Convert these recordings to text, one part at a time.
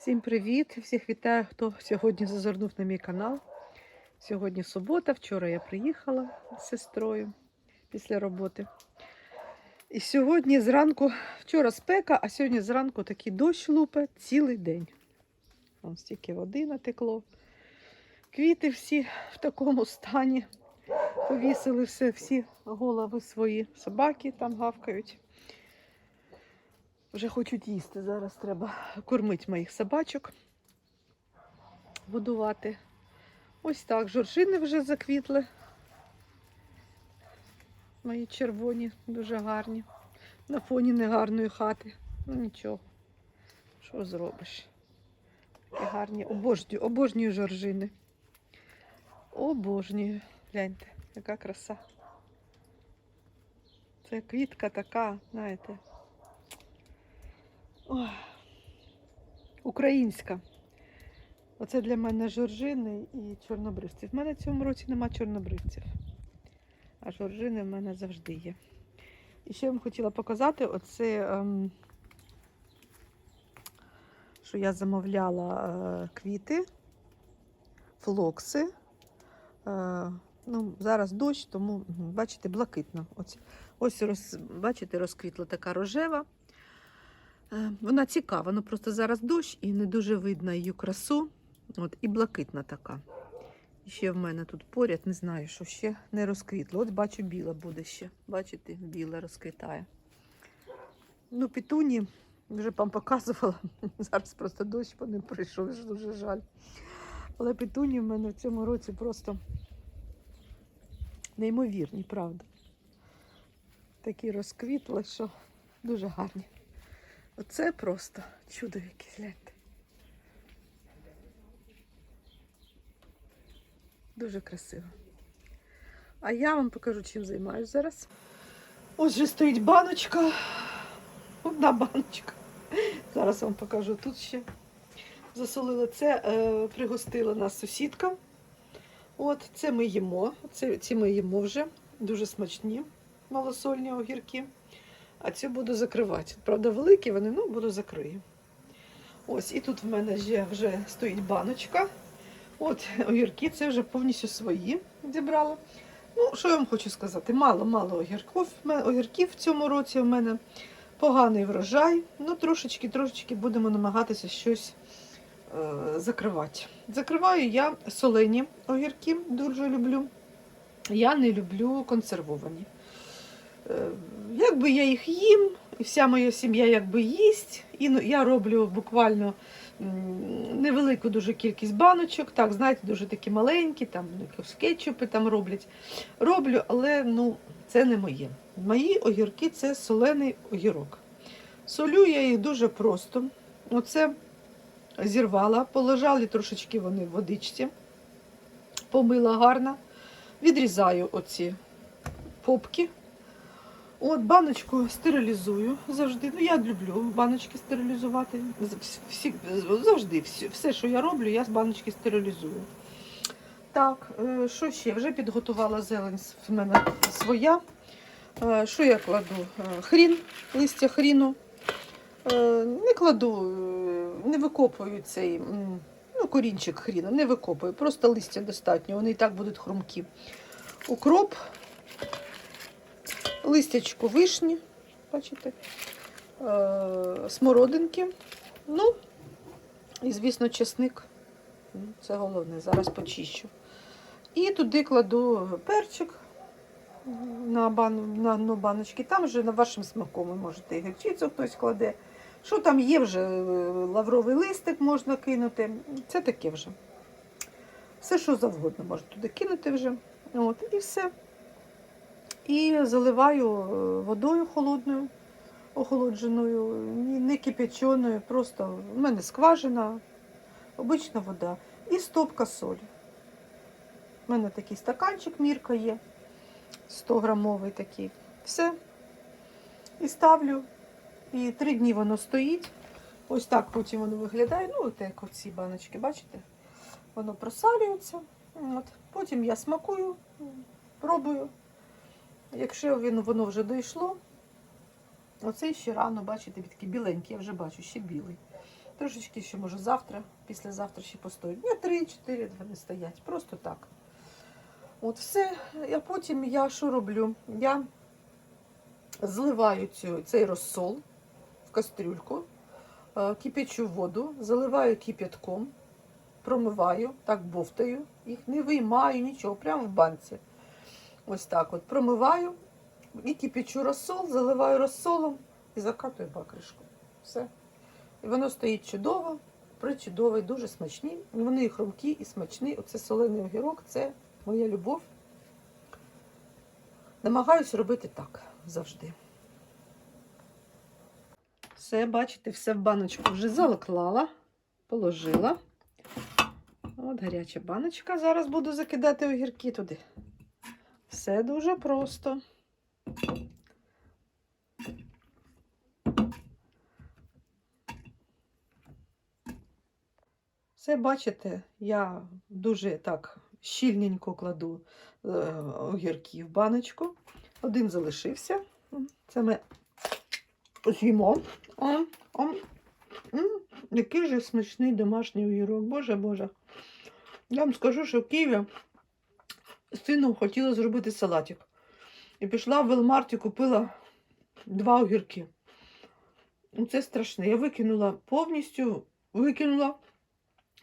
Всім привіт! Всіх вітаю, хто сьогодні зазирнув на мій канал. Сьогодні субота, вчора я приїхала з сестрою після роботи. І сьогодні зранку, вчора спека, а сьогодні зранку такий дощ лупе цілий день. Вон стільки води натекло. Квіти всі в такому стані. Повісили все, всі голови свої. Собаки там гавкають. Вже хочуть їсти. Зараз треба кормити моїх собачок, годувати. Ось так. Жоржини вже заквітли. Мої червоні, дуже гарні. На фоні негарної хати. Ну нічого. Що зробиш? Такі гарні. Обожнюю, обожнюю жоржини. Обожнюю. Гляньте, яка краса. Це квітка така, знаєте. Ой, українська. Оце для мене жоржини і чорнобривці. В мене в цьому році нема чорнобривців. А жоржини в мене завжди є. І ще я вам хотіла показати оце, ем, що я замовляла е, квіти, флокси. Е, ну, зараз дощ, тому бачите, блакитно. Ось, ось роз, бачите, розквітла така рожева. Е, Вона цікава, ну просто зараз дощ і не дуже видно її красу. От, і блакитна така. Ще в мене тут поряд, не знаю, що ще не розквітло. От бачу, біла буде ще. Бачите, біла розквітає. Ну, петуні вже вам показувала. Зараз просто дощ по ним прийшов, дуже жаль. Але петуні в мене в цьому році просто неймовірні, правда. Такі розквітли, що дуже гарні. Оце просто чудо якесь, гляньте. Дуже красиво. А я вам покажу, чим займаюся зараз. Ось же стоїть баночка. Одна баночка. Зараз вам покажу тут ще. Засолила це, е, пригостила нас сусідка. От, це ми їмо. Це, ці ми їмо вже. Дуже смачні малосольні огірки. А цю буду закривати. Правда, великі вони, ну, буду закрию. Ось, і тут в мене вже, вже стоїть баночка. От, огірки, це вже повністю свої зібрала. Ну, що я вам хочу сказати? Мало-мало огірків. В Огірків в цьому році у мене поганий врожай. Ну, трошечки, трошечки будемо намагатися щось е, закривати. Закриваю я солені огірки, дуже люблю. Я не люблю консервовані. Е, Якби я їх їм, і вся моя сім'я якби їсть. І ну, я роблю буквально невелику дуже кількість баночок. Так, знаєте, дуже такі маленькі, там якісь кетчупи там роблять. Роблю, але ну, це не моє. Мої огірки це солений огірок. Солю я їх дуже просто. Оце зірвала, положали трошечки вони в водичці, помила гарно, відрізаю оці попки. От баночку стерилізую завжди. Ну, я люблю баночки стерилізувати. Всі, завжди все, що я роблю, я з баночки стерилізую. Так, е, що ще? Вже підготувала зелень в мене своя. Е, Що я кладу? Е, Хрін, листя хріну. Не кладу, не викопую цей ну, корінчик хріна, не викопую, просто листя достатньо, вони і так будуть хрумкі. Укроп, листячко вишні, бачите, е, смородинки. Ну, і, звісно, чесник. Ну, Це головне, зараз почищу. І туди кладу перчик на, бан, на дно баночки. Там вже на вашим смаком ви можете і гірчицю хтось кладе. Що там є вже е, лавровий листик можна кинути. Це таке вже. Все, що завгодно можна туди кинути вже. От, і все. І заливаю е, водою холодною, охолодженою, не кипяченою, просто в мене скважина, обична вода. І стопка солі. У мене такий стаканчик мірка є, 100 грамовий такий. Все. І ставлю. І три дні воно стоїть. Ось так потім воно виглядає. Ну, от як оці баночки, бачите? Воно просалюється. От. Потім я смакую, пробую. Якщо він, воно вже дійшло, оцей ще рано, бачите, такий біленький, я вже бачу, ще білий. Трошечки ще може завтра, післязавтра ще постоять. Ні, три-чотири вони стоять. Просто так. От все. А потім я що роблю? Я зливаю цю, цей розсол в кастрюльку, е, кипячу воду, заливаю кип'ятком, промиваю, так бовтаю, їх не виймаю, нічого, прямо в банці. Ось так от промиваю і кипячу розсол, заливаю розсолом і закатую покришку. Все. І воно стоїть чудово, причудовий, дуже смачні. Вони і хрумкі, і смачні. Оце солений огірок, це моя любов. Намагаюсь робити так завжди. Все, бачите, все в баночку вже заклала, положила. От гаряча баночка. Зараз буду закидати огірки туди. Все дуже просто. Все, бачите, я дуже так щільненько кладу е, огірки в баночку. Один залишився. Це ми з'їмо. Який же смачний домашній огірок. Боже Боже. Я вам скажу, що в Києві з сином хотіла зробити салатик. І пішла в Велмарт і купила два огірки. Ну, Це страшне. Я викинула повністю, викинула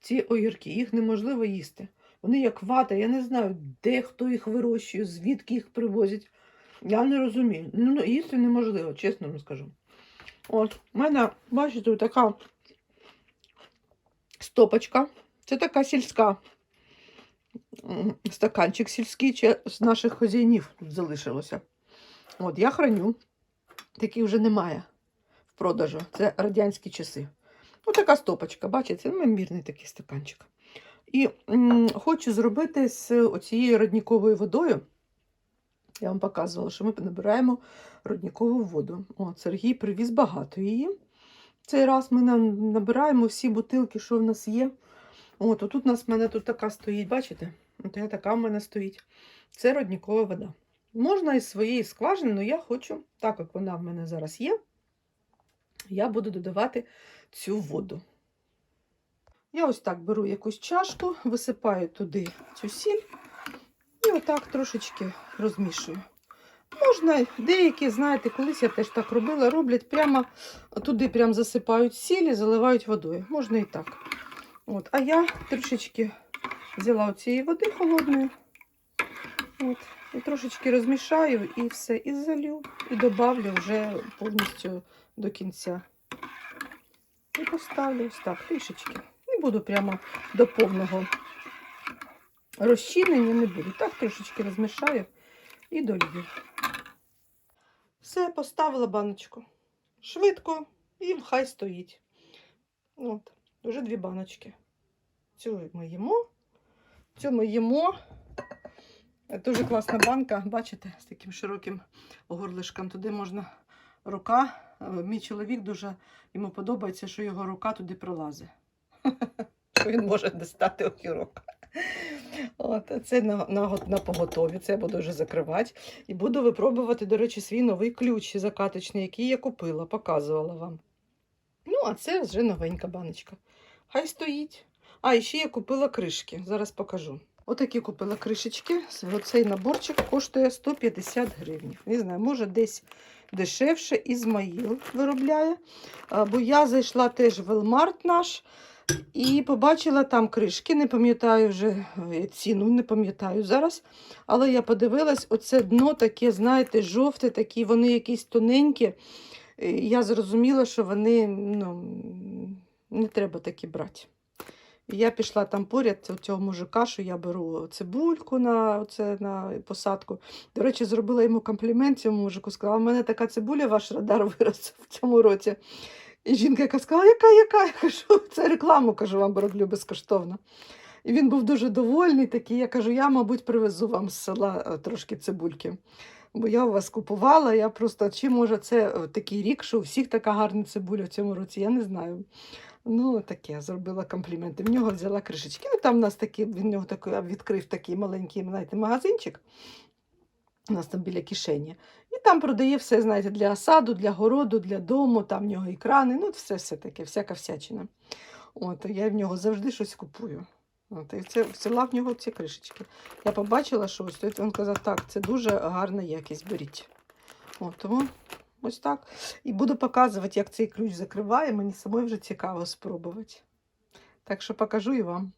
ці огірки. Їх неможливо їсти. Вони як вата, я не знаю, де хто їх вирощує, звідки їх привозять. Я не розумію. Ну, ну, їсти неможливо, чесно вам скажу. От, у мене, бачите, така стопочка. Це така сільська. Стаканчик сільський з наших хазяїнів тут залишилося. От, я храню. Таких вже немає в продажу. Це радянські часи. Ось така стопочка, бачите, ну, мірний такий стаканчик. І м, хочу зробити з оцією родніковою водою. Я вам показувала, що ми набираємо роднікову воду. От, Сергій привіз багато її. Цей раз ми набираємо всі бутилки, що в нас є. От, отут у нас в мене тут така стоїть, бачите? От я така в мене стоїть. Це роднікова вода. Можна із своєї скважини, але я хочу, так як вона в мене зараз є, я буду додавати цю воду. Я ось так беру якусь чашку, висипаю туди цю сіль і отак трошечки розмішую. Можна, деякі, знаєте, колись я теж так робила, роблять прямо туди прямо засипають сіль і заливають водою. Можна і так. От. А я трішечки взяла цієї води холодної. От. І трошечки розмішаю і все, і залю, і добавлю вже повністю до кінця. І поставлю ось так, трішечки. Не буду прямо до повного розчинення, не буду. Так трошечки розмішаю і долью. Все, поставила баночку. Швидко і хай стоїть. От, вже дві баночки. Цю ми їмо. Цю ми їмо. Дуже класна банка, бачите, з таким широким горлишком. Туди можна рука. Е, Мій чоловік дуже йому подобається, що його рука туди пролазить. Що він може достати огірок. От, це на, на, на поготові, це я буду вже закривати. І буду випробувати, до речі, свій новий ключ закаточний, який я купила, показувала вам. Ну, а це вже новенька баночка. Хай стоїть. А, і ще я купила кришки. Зараз покажу. Отакі купила кришечки. Оцей наборчик коштує 150 гривень. Не знаю, може десь дешевше. Ізмаїл виробляє. Бо я зайшла теж в Велмарт наш і побачила там кришки. Не пам'ятаю вже е, ціну, не пам'ятаю зараз. Але я подивилась, оце дно таке, знаєте, жовте, такі, вони якісь тоненькі. Я зрозуміла, що вони ну, не треба такі брати. Я пішла там поряд цього мужика, що я беру цибульку на, оце, на посадку. До речі, зробила йому комплімент цьому мужику. Сказала, у мене така цибуля, ваш радар вирос в цьому році. І жінка яка сказала, яка, яка? Я кажу, це рекламу кажу, вам роблю безкоштовно. І він був дуже довольний такий. Я кажу, я, мабуть, привезу вам з села е, трошки цибульки. Бо я у вас купувала, я просто чи може це е, такий рік, що у всіх така гарна цибуля в цьому році, я не знаю. Ну, таке, зробила компліменти. В нього взяла кришечки. Ну, там у нас такі, він нього такий, відкрив такий маленький знаєте, магазинчик. У нас там біля кишені. І там продає все, знаєте, для саду, для городу, для дому, там в нього і крани, ну все, все таке, всяка всячина. От, я в нього завжди щось купую. От, і це взяла в нього ці кришечки. Я побачила, що ось він казав, так, це дуже гарна якість, беріть. От, тому ось так. І буду показувати, як цей ключ закриває. Мені самої вже цікаво спробувати. Так що покажу і вам.